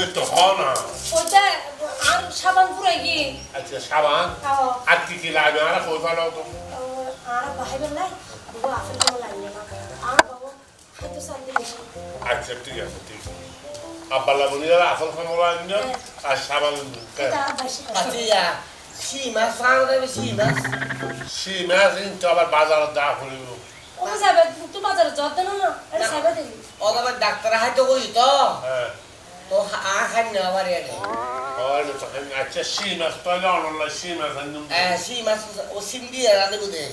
ওরে তো হ না। ওটা আর সাবান পুরাই গিয়ে আচ্ছা সাবান? আর কি কি লাগবে আর কই ভালো তো। আর নাই? বাবু না। আর বাবু হয়তো আচ্ছা ঠিক আছে ঠিক আছে। আসল লাগবে? আর সাবান আচ্ছা ইয়া দেবে কিন্তু আবার বাজারে দা করিব। ও যাবে তো বাজারে যত না এটা সাবে দিবি। অথবা ডাক্তার হাইতো কই তো। হ্যাঁ। তো আ খান না আবার এনে ওই তো আচ্ছা সি মাছ অনলা সি মাছ আনুম সি মাছ ও সিম দিয়ে রাতে বুঝে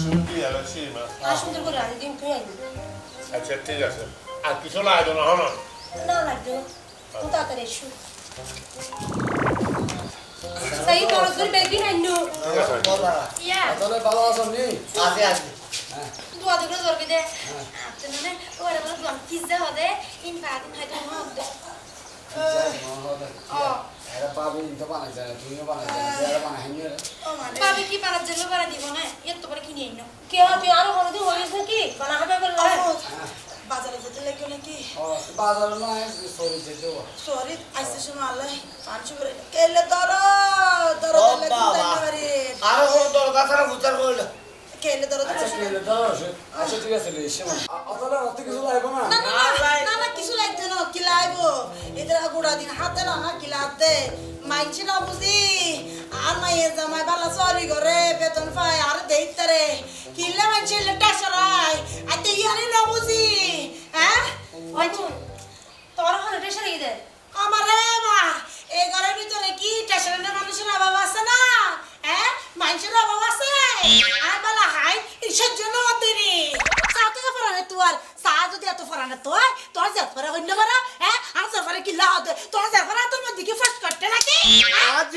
সুন্দর আর সি মাছ আনি। আচ্ছা ঠিক আছে। আর কিছু লাগবে না হন না? লাগবে না তুই তাড়াতাড়ি এসো। সেই বড় করে বেগি নাইনো ঠিক আছে বলা ইয়া। তাহলে ভালো আছেন নি? আছে আছে দোয়া দেখলে জরবে দে। আপনি মানে ওরা বলে দোয়া পিজ্জা হবে ইন হয়তো মনে হবে বাজারে যেতে লাগবে নাকি? বাজার না? সরি যেতে সরি আইসে সময় আল্লাহ পাঁচশো করে কেলে আর কোনো দরকার ছাড়া করল কেলে ধরো আচ্ছা ঠিক আছে? আচ্ছা ঠিক আছে এসে অত কিছু লাগবে না না কি লাগবো এদের গোড়া দিন হাতে না না কি লাগতে মাইছি না বুঝি? আর মাইয়ে জামাই বালা সরি করে বেতন পায় আর দেখতে রে কিলে মাইছি লেটা সরাই আর তো ইয়ারে না বুঝি? হ্যাঁ? তোর ঘরে টেসে রেখে আমারে মা এই ঘরের ভিতরে কি স্টেশনের মানুষের অভাব আছে না? হ্যাঁ? মানুষের অভাব আছে? আর বলা হাই জন্য যদি এত ফরানে তোর তোর যে ফরা হইল পারা হ্যাঁ আর যে ফরা কিল্লা হতে তোর যে ফরা তোর মধ্যে কি ফার্স্ট করতে নাকি আজ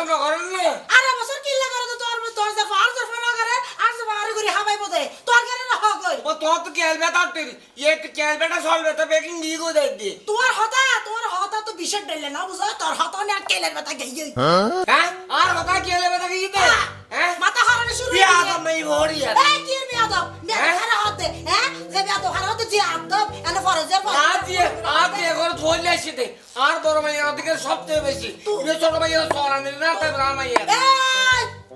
না করেন না। আর বছর কিল্লা করে তো তোর তোর যে ফার যে ফরা করে আর যে ফার করে হাবাই বদে তোর কেন না হক হই ও তো তো কেল বেটা তেরি ये কেল বেটা সল বেটা বেকিং দি গো দে দি তোর হতা তোর হতা তো বিশেষ ডেলে না বুঝো? তোর হতা না কেলের বেটা গেই হ্যাঁ? আর কথা কেল বেটা কি দে। হ্যাঁ? মাথা হারানো শুরু হয়ে তো গেছে। মেই হরি আর। এই কি বেয়াদব? বেয়াদব হারা হতে, হ্যাঁ? যে বেয়াদব হারা হতে যে আদব, এনে ফরজের ফরজ। আসিতে আর বড় মাইয়া ওদিকে সবচেয়ে বেশি। ছোট মাইয়া সরানি না তাই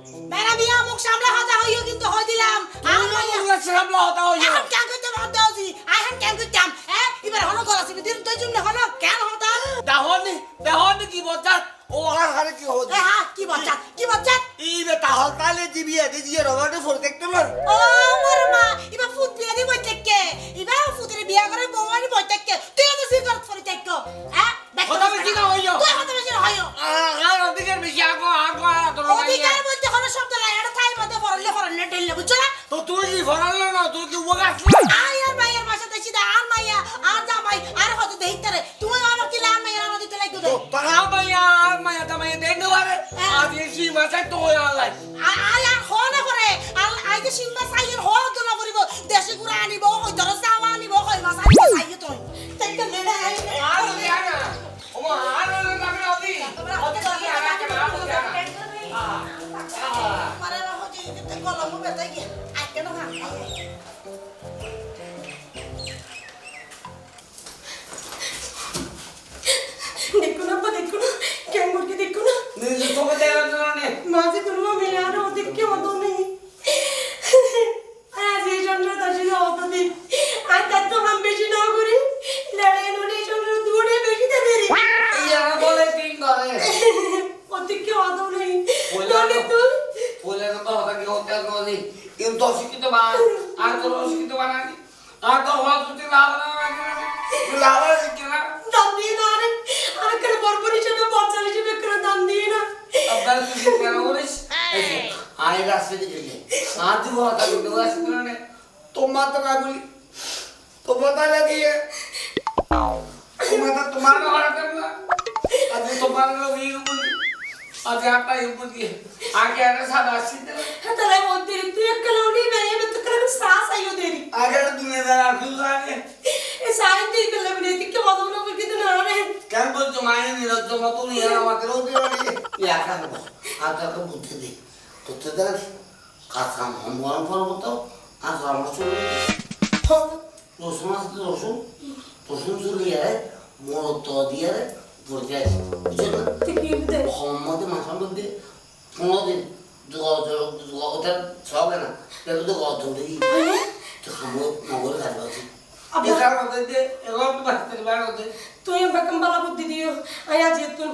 বড় মাইয়া এই, বেড়া বিয়া মুখ সামলে হতা হইও কিন্তু হই দিলাম। আর মাইয়া, সামলা হতা হইও এখন কেন করতে বাদ দাও জি? আইহান কেন করতাম? হ্যাঁ? এবার হলো গলা চিপে দিন, তুই জুমনে হলো, কেন হতা? দাহনি দাহনি কি বজাত ও আর হারে কি হদি হ্যাঁ, কি বচ্চা, কি বচ্চা? ই বে তাহল দিবি এদি দিয়ে রবার্টে ফোর দেখতে না ও, মোর মা, এবার ফুট বিয়া দি বই থেকে। এবার ফুটের বিয়া করে বউ আনি বই থেকে। তুই এত সিগারেট ফরি থেকে, হ্যাঁ? হইও। তুই হতা বেশি হইও। আর আর বেশি আগো আগো না? তো তুই কি ফরাল না? তুই কি ওগাস আর মাইয়ার বাসা দেখি দা আর মাইয়া আর জামাই আর কত দেইতারে তুমি আমার কি লাম মাইয়া আমার দিতে লাগবে তো তারা মাইয়া আর মাইয়া দা মাইয়া দেন পারে আজ এসি মাসা তো আলাই আই আর হ না করে আই যে সিংমা সাইয়ের হ করিস আয় রাস্তা দিকে আর তুই হতা কিন্তু আসতে না তোমার তো না বলি তোমার তা লাগিয়ে তোমার তো তোমার না হঠাৎ না আজ তোমার লোক এই বলি আজ একটা এই বলি আগে একটা সাদা আসছে তাহলে ওদের তুই একটা লোনি মেয়ে মত করে সাস আইও দেরি আগে একটা দুনিয়াদার আর কেউ জানে এ সাইন দিয়ে করলে বলে কি হতো না বলে কিন্তু না রে কেন বলছো মায়ের নিরজ্জ মতো নিয়ে আমাদের ওদের ইয়া কেন আর তাকে বুদ্ধি দিই তোর দেখ কাঁচা মরম করব তো আর চলে রসুন আসতে রসুন রসুন চলে যায় মোর তো দিয়ে। রে মরে যায় বুঝতে মাসের মধ্যে পনেরো দিন ওটা সবে না। তাহলে তো দিই তো আছে বাঁচতে পারে মধ্যে তুই বেকম বালা বুদ্ধি দিও আয়া যে তুই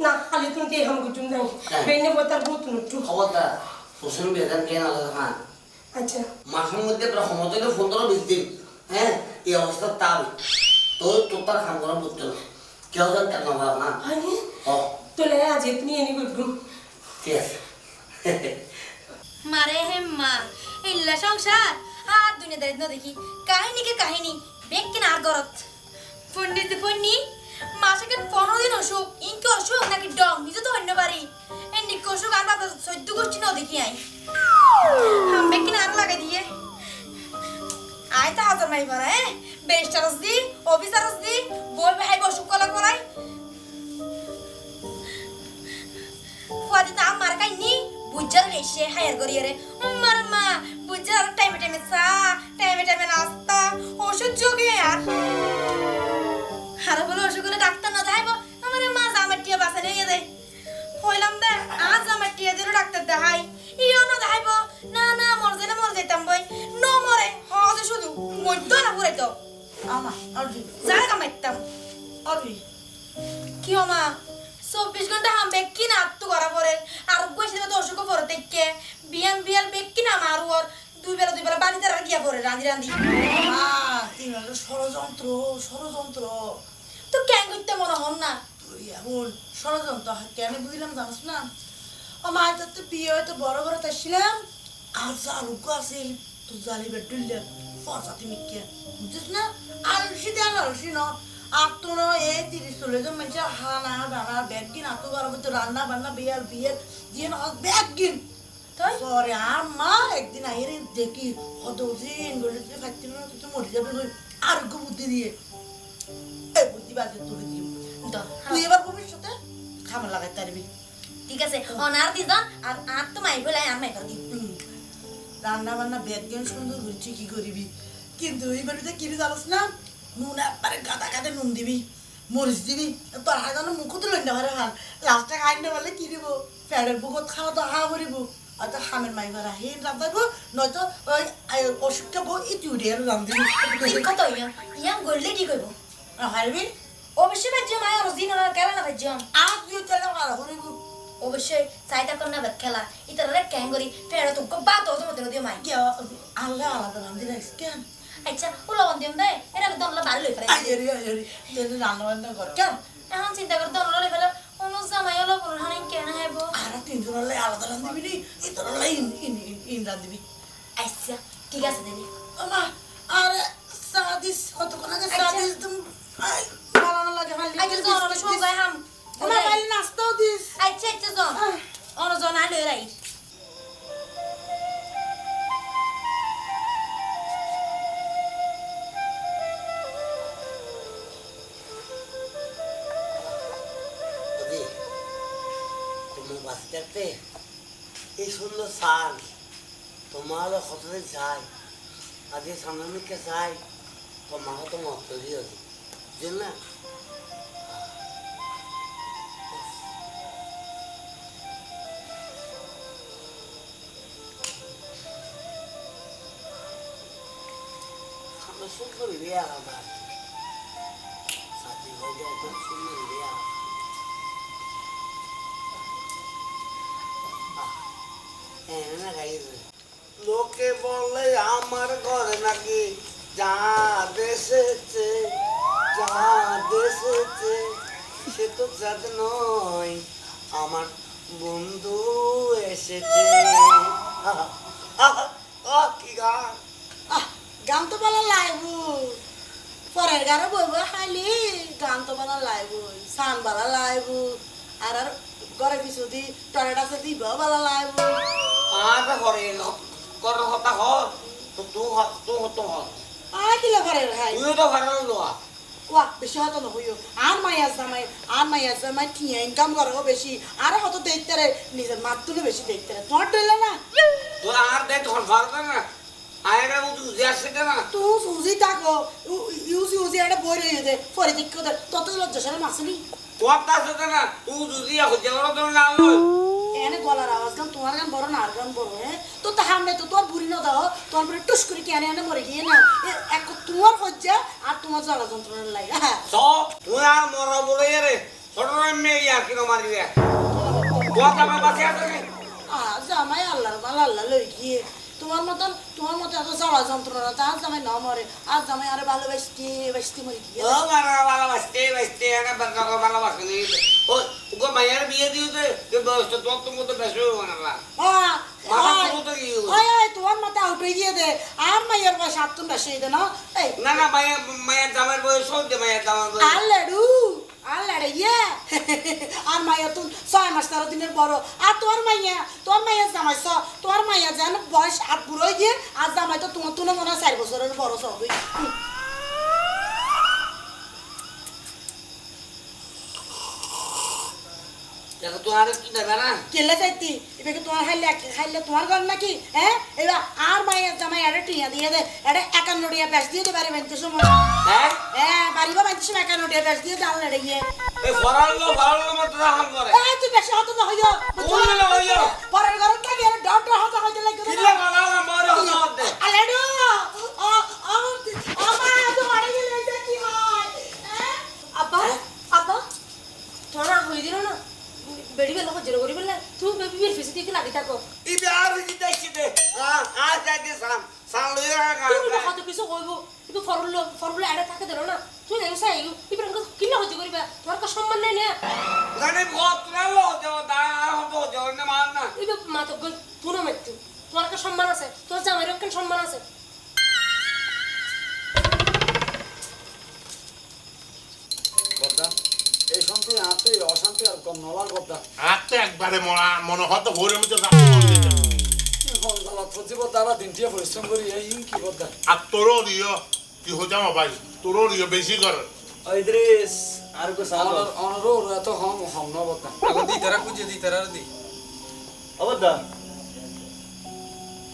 না খালি তুই কে হাম গুটুম নাই। বেনে বতার বহুত নটু খবরদার শ্বশুর বেতন কেন আলাদা খান আচ্ছা মাসের মধ্যে প্রায় সমতলে পনেরো বিশ দিন হ্যাঁ এই অবস্থা তো তোর তার করা না কেউ না তোলে আজ তুই এনি গুটুম ঠিক আছে মারে হে মা ইল্লা সংসার আর দুনিয়াদারি দেখি কাহিনী কে কাহিনী বেগ কিনা আর গরত। পন্ডিত পন্নি মাসে কেন পনেরো দিন অসুখ, ইনকে অসুখ নাকি ডং, নিজে তো অন্য বাড়ি। এই অসুখ আর বাবা সদ্য গোষ্ঠী ন দেখি আই। বেগ কিনা আর লাগাই দিয়ে। আয় তা হাজার মাই পারা হ্যাঁ? বেস্টারস দি অফিসারস দি বই ভাই অসুখ কলা করাই ফুয়াদি তো আমার কাইনি বুঝার এসে হায়ার করিয়ে উম্মার মা বুঝার টাইমে টাইমে চা টাইমে টাইমে নাস্তা ও মা তো বিয়ে হয়তো বড় বড় তাইছিলাম আর জালুকো আছিল তো জালি বেটুলিয়া ফসাতি মিকে বুঝছিস না? আলসি দেন আলসি ন। আর তো ন এই তিরিশ চল্লিশ জন মানুষ হানা দানা ব্যাগ কিন আতো গরম তো রান্না বান্না বিয়ার বিয়ের দিয়ে না ব্যাগ কিন। তাই? সরে আর মা একদিন আইরে দেখি। হত দিন গলে তুই খাচ্ছি না তুই তো মরে যাবে আর গো বুদ্ধি দিয়ে। এই বুদ্ধি বাজে তুলে দিও। তো, তুই এবার ভবিষ্যতে খাবার লাগাই পারবি। ঠিক আছে? অনার দিজন আর আর তো মাই বলে আর মাই হুম। রান্না বান্না বেদ জ্ঞান সুন্দর করছি কি করিবি? কিন্তু এই বাড়িতে কিনে জানোস না? নুন একবারে গাদা গাদা নুন দিবি মরিচ দিবি তোর হাত যেন মুখ তো লইনা পারে হাল লাস্টে খাই না বলে কি দিব? ফ্যানের বুকত খাওয়া তো হা করিব। হয়তো হামের মাই ঘর আহি রান্ধাইব নয়তো ওই অসুখ বউ ইতি উঠে আর রান্ধিবি ঠিক কথা ইয়া ইয়াম গড়লে কি করব হারবি অবশ্যই ভাজ্য মাই আর দিন আর কেলা না ভাজ্য আর তুই চলে ভালো করিব। অবশ্যই চাইতা কন্যা বেদ খেলা। ইতারে ক্যাং করি ফেরত তো বা তো তোমাদের দিও মাই আল্লাহ আলাদা রান্ধি রাখিস কেন আচ্ছা ওলা দিম দে। এরা দনলা বাড়ি লই ফেলে রান্না বান্না কর কেন এখন চিন্তা করে দনলা লই ফেলে অনু জামাই হলো পুরহানি কেন হইব আর তিনজন হলে আলাদা রান্ধিবি নি? ইতর হলে ইন ইন ইন- ইন রান্ধিবি আচ্ছা ঠিক আছে দিদি আমা আর সাদিস কত কোন আগে সাদিস তুমি ভালো লাগে খালি আচ্ছা জন সবাই হাম আমার খালি নাস্তাও আচ্ছা আচ্ছা জন অন জন আই লই রাই ওদি তোমার বাসে থাকতে এই সুন্দর সাল। তোমার কতদিন চাই? আজকে সামনে মিকে চাই। তোমাকে তো মত বুঝলেন না লোকে বলে আমার ঘরে নাকি? যা দেশেছে যা দেশেছে, সে তো চাঁদ নয়। আমার বন্ধু এসেছে। গান তো ভালো লাগবো পরের গানে বইব খালি গান তো ভালো লাগবো সান ভালো লাগবো আর আর ঘরে কিছু দি টয়লেট আছে দিব ভালো লাগবো আর ঘরে ঘর হতা হর তো তু তু হত হর আর কিলো ঘরে খাই তুইও তো ঘরে লোয়া ওয়া বেশি হতো নহইও। আর মাইয়া জামাই আর মাইয়া জামাই টিয়া ইনকাম করো বেশি। আর হত দেখতে রে নিজের মাত তুলে বেশি দেখতে রে। তোমার না? তোর আর দেখ ঘর না? আয়রা মতো যাচ্ছে না তুই সুজি থাকো ইউজ ইউজ এটা বই রয়ে দে পরে দিক করে তত লজ্জা সারা মাসলি কথা আছে না তুই যদি ওরা তো না এনে গলার আওয়াজ গান তোমার গান বড় না আর গান বড় হ্যাঁ? তো তাহার নেই তো তোর বুড়ি না দাও তোর বুড়ি টুস করে কেনে এনে মরে গিয়ে না? এক তোমার হজ্জা আর তোমার জ্বালা যন্ত্রণার লাগে। সব তুই আর মরা বলে রে ছোট মেয়ে আর কিনো মারি রে? কথা মে বাসে আছে? আহ, জামাই আল্লাহর মাল আল্লাহ লই গিয়ে। তোমার মতন তোমার মতো এত জ্বালা যন্ত্রণা তা আজ জামাই না মরে আজ জামাই আরে ভালোবাসতে বাসতে মরে গিয়ে ও মারা ভালোবাসতে বাসতে এনে বাচ্চা ভালোবাসতে ও উগো মায়ের বিয়ে দিতে যে বয়স তো তোর তো মতো বেশি বানালা আহ, মাথা পুরো তো কি আয়, আয়, তোমার মাথা উঠে গিয়ে দে আর মাইয়ের বয়স আত্মন বেশি দে না এই। না না মায়ের মায়ের জামার বয়স হচ্ছে মায়ের জামার বয়স। লাডু আর ইয়ে মাইয়া তুই ছয় মাস তেরো দিনের বড়। আর তোর মাইয়া তোর মাইয়া জামাই ছ তোর মাইয়া যেন বয়স আট বুড়ো গিয়ে, আর জামাই তো তোমার তুলে মনে হয় চার বছরের বড় সব দেখো তুই আর কি দেবে না কেলে যাইতি এবার তোমার খাইলে খাইলে তোমার ঘর নাকি? হ্যাঁ? এবার আর মায়ের জামাই এটা টিয়া দিয়ে দে। এটা একান্ন টিয়া দিয়ে দে বাড়ি বাঁধতে সময়। হ্যাঁ? হ্যাঁ বাড়ি বা বাঁধতে সময় একান্ন টিয়া ব্যাস দিয়ে দে আল্লাহ গিয়ে তুই বেশি হতো না হইয়া? পরের ঘর থাকি হইতে কিল্লা বানা না মরে হতো হতে আলেডু ও ও ও মা তো মারা গেলে এটা কি হয় হ্যাঁ আব্বা আব্বা তোরা হই দিল না বেড়ি বেলা হজরে করি বেলা তুই বেবি বের লাগি থাকো? ইবে আর কি দেখি দে আ আ যাই দে সাম সাম লই রাখা না কত কিছু কইবো কিন্তু ফরুল ফরুল এড়ে থাকে দেলো না। তুই জানি সাই ইবরা কিলা হতে করিবা তোর কা সম্মান নাই না? জানে বহুত নালো যাও দা হব যাও না মান না। ইবে মা তো তুই না মাইতু তোর কা সম্মান আছে তোর জামাইর কেন সম্মান আছে? শান্তি আতে অশান্তি আর কম নলার বদ্দা আজকে একবারে মনে হতো ভোরের মধ্যে পরিশ্রম করি এই কি বদ্দা আর তোরও দিও কি হয়ে যাব ভাই? তোরও দিও বেশি কর। ইদ্রিস আর কো সাল অনার অনারও এত হম হম ন বদ্দা এখন দি তারা খুঁজে দি তারা দি। অবদা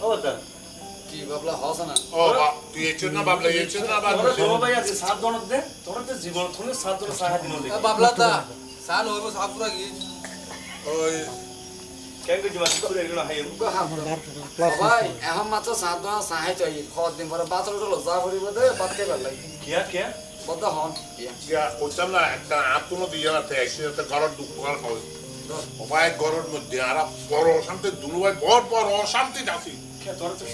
অবদা কি বাবলা হস না? ও বাপ তুই এসে না বাবলা এসে না বাবলা জমা ভাই আছে সাত জন দে তোরা তো জীবন তুমি সাত জন সাহা দিন দে বাবলা তা সাল হইব সাপুরা গিয়ে ওই কেন কই জীবন করে এগুলো হাই ভাই এখন মাত্র সাত জন সাহাই চাই খদ দিন পরে বাতর উঠল যা করিব দে বাতকে ভালো লাগে কিয়া কিয়া? হন। গিয়া কইতাম না একটা আত্মনো দিয়ে দুঃখ আর হয়। সবাই ঘরের মধ্যে আর বড় অশান্তি দুলুভাই বড় বড় অশান্তি যাচ্ছি। কিয়া তোরা তো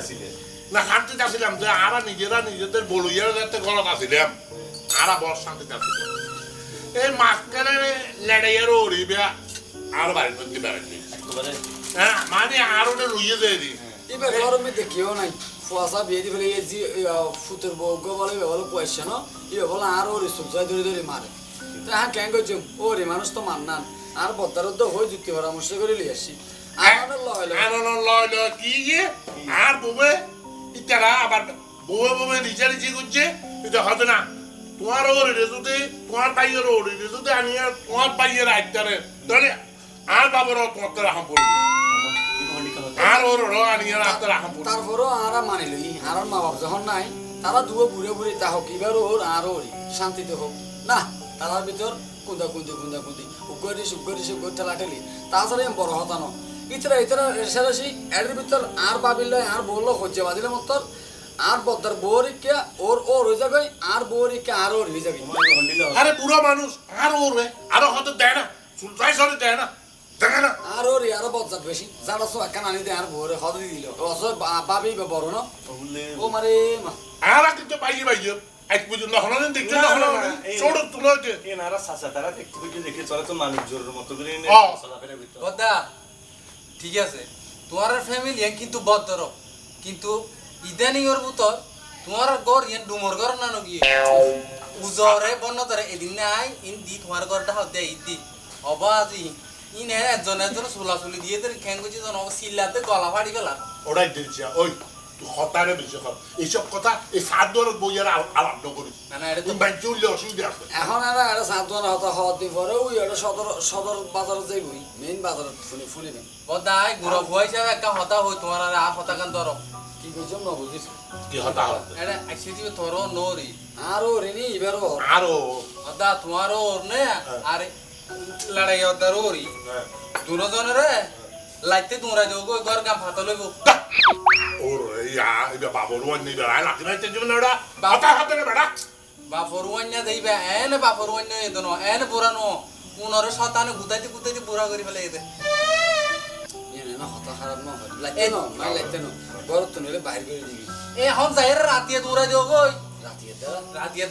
আসিলে না শান্তি যাচ্ছিলাম যে আরা নিজেরা নিজেদের বলুইয়ার যাতে ঘরত আসিলাম আরা বড় শান্তি যাচ্ছিলাম এই মাঝখানে লড়াইয়ের ওড়িবে আর বাড়ির মধ্যে একেবারে। হ্যাঁ মানে আরও লুইয়ে দিয়ে দিই এবার ঘরের মধ্যে কেউ নাই। ফুয়াশা বিয়ে দি ফেলে জি ফুতের বউ গো বলে বলে পয়সা ন? ইয়ে বলে আর ওরে সুচাই ধরে ধরে মারে। তো হ্যাঁ কেন করছি ওরে মানুষ তো মান্নান। আর বদ্দার তো হয়ে যুক্তি পরামর্শ করে লিয়ে আসি আনন্দ লয় লয় কি গিয়ে আর বউবে ইত্যারা আবার বউয়ে বউয়ে নিচে নিচে করছে, এটা হবে না। তোমার ওর রেজুতে তোমার পাইয়ের ওর রেজুতে আমি আর তোমার পাইয়ের আইতারে তাহলে আর বাবার তোমার তো রাখাম পড়ি কি হলি আর ওর ওর আনি আর আপনার রাখাম পড়ি তারপরও আর মানি লই আর মা বাপ যখন নাই, তারা দুও ঘুরে ঘুরে তা হোক, এবার ওর আর ওরই, শান্তিতে হোক। না, তারার ভিতর কুন্দা কুন্দি কুন্দা কুন্দি উগরি সুগরি সুগরি ঠেলা ঠেলি তাছাড়া বড় হতানো। ইতরা ইতরা রেসারেসি এর ভিতর আর বাবিল আর বলল হজ্জে বাদিলে মতর আর বদ্দার বউরিকে ওর ওর হয়ে যাবে আর বউরিকে আর ওর হয়ে যাবে। আরে বুড়ো মানুষ আর ওর রে আরও হয়তো দেয় না চুলটাই সরে দেয় না দেখে আর ওর আরও বজ্জাত বেশি। যারা সো একান আনি দেয় আর বউরে হদরি দিল। অস বাবি বড় ন? ও মারে মা। আর কিন্তু পাইয়ে পাইয়ে আজ পর্যন্ত হলদিন দেখতে না, না। না, না, হলদিন এই- ছোট তুলো হচ্ছে সাসা তারা দেখতে দেখে চলে তো মানুষ জোরের মতো করে নে চলাফেরা ভিতর। বদ্দা ঠিক আছে? তোমার ফ্যামিলি কিন্তু বদর কিন্তু ইদানিং ওর ভিতর তোমার ঘর ইয়ান ডুমর ঘর না নগিয়ে উজরে বন্যতরে এদিন নাই, ইন দি তোমার ঘরটা হতে ইদি অবা আজি, ইন একজন একজন চুলাচুলি দিয়ে তোর খ্যাং করছি জন সিল্লাতে গলা ফাড়ি গেলাম ওটাই দিয়েছে ওই। হতারে বেশি কর এইসব কথা এই সাত দর বইয়ের আলাপ করিস না না অসুবিধা আছে। এখন আর এটা সাতজন হতা হওয়ার দিন পরে ওই এটা সদর সদর বাজারে যাইবই মেইন বাজারে ফুনি ফুনি দেন বদাই গুড় ভুয়াইছে একটা হতা হই তোমার আর আ হতা কান ধরো? কি কইছম না বুঝিস কি হতা হতে এটা দিবে তোর নরি। আর ও রেনি এবার ওর। আরও। অদা তোমার ওর নে আরে লড়াই অদার ওরি। হ্যাঁ। দুজনের লাইতে তোমরা দেবো গো ঘর গাম ফাতা লইব? ইয়া ওয়ান্যা দেইবে এন বাপর এদনো এন বুড়ানো উনরে শতানে গুতাইতে গুতাইতে বুড়া করে ফেলে এদে এনে না হতা খারাপ না হয় লাগতে না না লাগতে না গরত তো নইলে বাইরে করে দিবি এ হন যাইরে রাতিয়া তোমরা দেবো গই রাতিয়া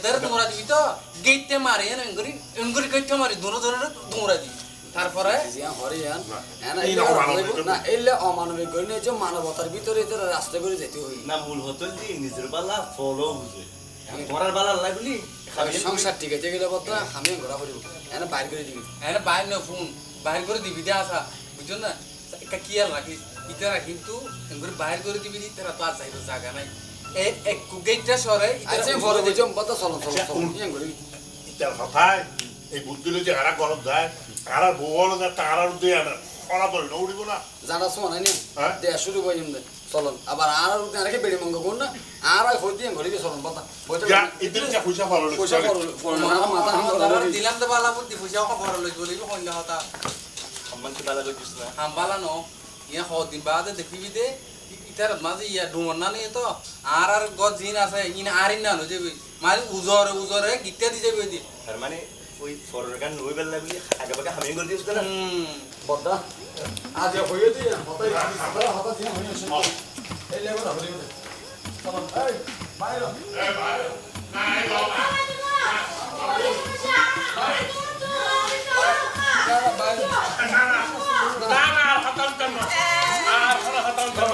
দিবি তো গেটে মারি এন এঙ্গুরি এঙ্গুরি গেটে মারি দুজনের তোমরা দিবি তারপরে জিয়া হরিয়ান। এনা এই এলে না অমানবিক। না এলে অমানবিক গণ্য যে মানবতার ভিতরে রাস্তা করে যেতে হইল। না মূল হতল যে নিজের বালা ফলো বুঝে। বালা লাই বলি আমি সংসার ঠিক আছে গেলে বদলা আমি ঘোরা করিব এনে বাইরে করে দিবি। এনে বাইর না ফোন বাইর করে দিবি দে আসা। বুঝছ না? একটা কিয়াল রাখিস ইতারা কিন্তু বাইর করে দিবি ইতারা তো আর চাইতো জায়গা নাই। এ এক গেটটা সরে আচ্ছা ইতারা বড় বুঝম বদলা চলন চলন আচ্ছা, চলন ইয়া করি ইটার কথায় এই বুদ্ধিলে যে হারা গরম যায়। হারা বউল যে তারার দিয়ে আনে। বলি না উড়িব না। জানা শোনা নি। হ্যাঁ? দে শুরু করিম দে। চলন। আবার আর আর আরেকে বেড়ি মঙ্গ কোন না। আর আর হই দিয়ে ঘড়ি চলন বদলা বইতে ইদিন যা পয়সা পালো পয়সা করল মাথা মাথা হাম দিলাম তো বালা বুদ্ধি পয়সা বড় লই বলি হইল হতা। সম্মান কি বালা কইছিস না। হাম বালা ন। ইয়া হ দিন বাদে দেখিবি দে। ইতার মাঝে ইয়া ডুমর না নিয়ে তো। আর আর গজ জিন আছে ইন আরিন না লই যাবি মানে উজরে উজরে গিতে দি যাবি দি মানে ওই ফরের গান নই বেলা বলি আগে বাগে হামিং করে দিস না বদলা আজ হইয়ে দিয়ে হতাই আমরা হতা দিয়ে হইয়ে এই লেবার হইয়ে দে চলন এই বাইরে বাইরে না না আর হতাম কেন আর কোনো হতাম কেন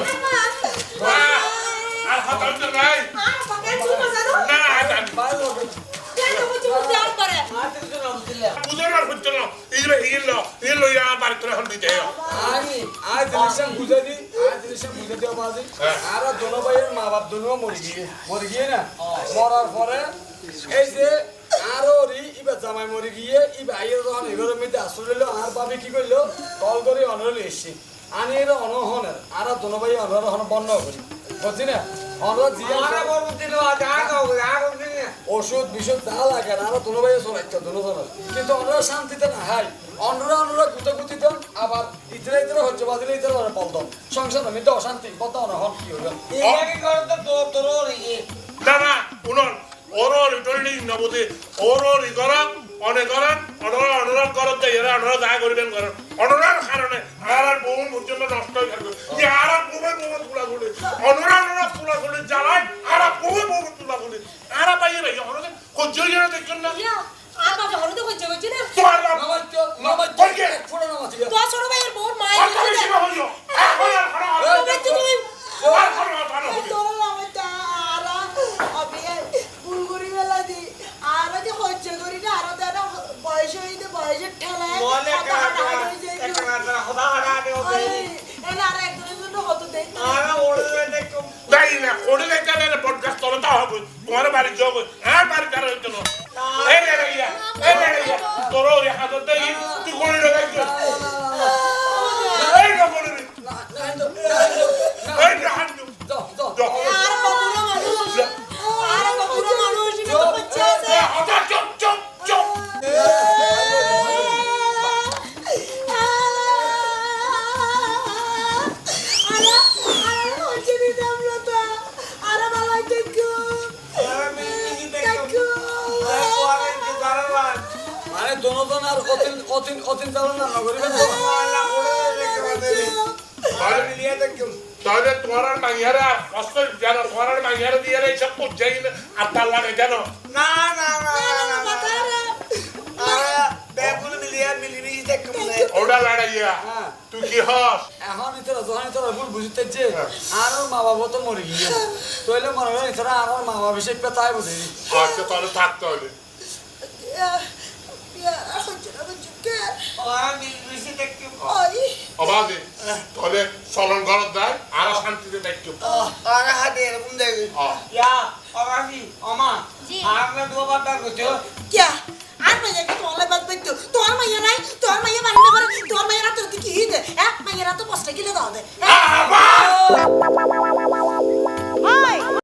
আর হতাম কেন নাই না আজান বাইরে ইয়া আর ভাইয়ের মা বাপ দোনো মরে গিয়ে মরে গিয়ে না মরার পরে এই যে আর ওরি ইবা জামাই মরে গিয়ে ই ভাইয়ের যখন এগুলোর মধ্যে আসলে আর বাবে কি করল কল করে অনরলে এসছি আনি এর অনহনের আর ভাই অনর হন বন্ধ করি বুঝছি না অনর জিয়া ওষুধ বিষুধ যা লাগে না আমরা দোনো ভাই চলাইতো দুজনের কিন্তু অন্যরা শান্তিতে না হাই। অন্যরা অন্যরা গুতে গুতিত আবার ইতরে ইতরে হচ্ছে বাজলে ইতরে ধরে পলতন সংসার আমি তো অশান্তি বলতো হন কি হইল? না দাদা উনর ওরর ইটলি নবদি ওরর ইগরম অনে করেন অনুরোধ অনুরোধ গরম যে এরা অনুরোধ যা করবেন করেন। অনরার কারণে আর আর বহু পর্যন্ত নষ্ট হয়ে থাকবে যে আর আর বহু বহু তুলা গুলি অনুরোধ অনুরোধ তুলা গুলি জ্বালায় আর আর বহু বহু তুলা গুলি আর আর পাইয়ে ভাই অনুরোধ কোন জয় দেখছেন না? আর বাবা অনুরোধ কজ্জ হচ্ছে না। তোমার বাবা নবাইতো ওটা লড়াইয়া হ্যাঁ। তুই কি হস? এখন ইতরা যখন ইতরা ভুল বুঝতে আর মা বাবা তো মরে গিয়ে তইলে মনে হয় ইতরা আর মা বাবা বেশি পেতায় বুঝি আচ্ছা তাহলে থাকতে হবে অবাধে তাহলে চলন ঘরত যায় আর শান্তিতে দেখতে আর হাতে এরকম দেখি ইয়া অমাসি অমা আমরা দুবার করছ আর মাইয়া কি তোর বাদ তোর মাইয়া নাই তোর মাইয়া মারি করে তোর মাইয়া রাতে কি এক হ্যাঁ, মাইয়া রাতে পোস্টে গিলে দাও দে। হ্যাঁ।